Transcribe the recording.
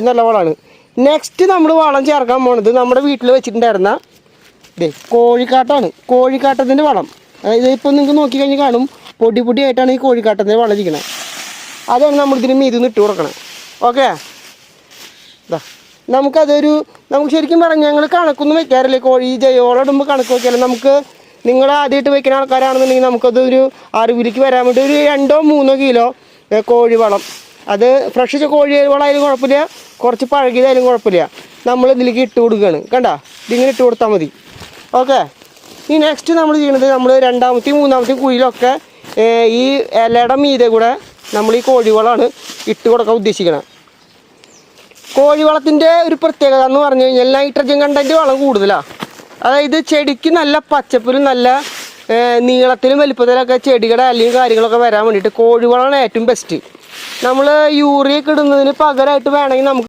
ഏറ്റവും നല്ല വളമാണ്. നെക്സ്റ്റ് നമ്മൾ വളം ചേർക്കാൻ പോണത് നമ്മുടെ വീട്ടിൽ വെച്ചിട്ടുണ്ടായിരുന്ന ഇതേ കോഴിക്കാട്ടാണ്. കോഴിക്കാട്ടത്തിന്റെ വളം. ഇപ്പം നിങ്ങൾക്ക് നോക്കിക്കഴിഞ്ഞാൽ കാണും. പൊടി പൊടിയായിട്ടാണ് ഈ കോഴിക്കാട്ടത്തിന്റെ വളം ഇരിക്കുന്നത് അതാണ് നമ്മൾ ഇതിന് മീതി ഇട്ട് കൊടുക്കണം. ഓക്കെ ഇതാ നമുക്കതൊരു നമുക്ക് ശരിക്കും പറഞ്ഞാൽ ഞങ്ങൾ കണക്കൊന്നും വെക്കാറില്ല. കോഴി ഈ ജൈവവളം ഇടുമ്പോൾ കണക്ക് വെക്കാറില്ല. നമുക്ക് നിങ്ങൾ ആദ്യമായിട്ട് വെക്കുന്ന ആൾക്കാരാണെന്നുണ്ടെങ്കിൽ നമുക്കതൊരു അറിവിലേക്ക് വരാൻ വേണ്ടി ഒരു രണ്ടോ മൂന്നോ കിലോ കോഴി കോഴിവളം. അത് ഫ്രഷ് കോഴി വളമായാലും കുഴപ്പമില്ല. കുറച്ച് പഴകിയതായാലും കുഴപ്പമില്ല. നമ്മൾ ഇതിലേക്ക് ഇട്ട് കൊടുക്കുകയാണ് കണ്ട? ഇതിങ്ങനെ ഇട്ട് കൊടുത്താൽ മതി. ഓക്കെ? ഈ നെക്സ്റ്റ് നമ്മൾ ചെയ്യുന്നത് നമ്മൾ രണ്ടാമത്തെയും മൂന്നാമത്തെയും കുഴിയിലൊക്കെ ഈ ഇലയുടെ മീതെ കൂടെ നമ്മൾ ഈ കോഴിവളമാണ് ഇട്ട് കൊടുക്കാൻ ഉദ്ദേശിക്കുന്നത് കോഴിവളത്തിന്റെ ഒരു പ്രത്യേകത എന്ന് പറഞ്ഞു കഴിഞ്ഞാൽ നൈട്രജൻ കണ്ടന്റ് വളം കൂടുതലാണ് അതായത് ചെടിക്ക് നല്ല പച്ചപ്പിലും നല്ല നീളത്തിലും വലിപ്പത്തിലൊക്കെ ചെടിയുടെ അല്ലെങ്കിൽ കാര്യങ്ങളൊക്കെ വരാൻ വേണ്ടിയിട്ട് കോഴിവളമാണ് ഏറ്റവും ബെസ്റ്റ് നമ്മൾ യൂറിയൊക്കെ ഇടുന്നതിന് പകരമായിട്ട് വേണമെങ്കിൽ നമുക്ക്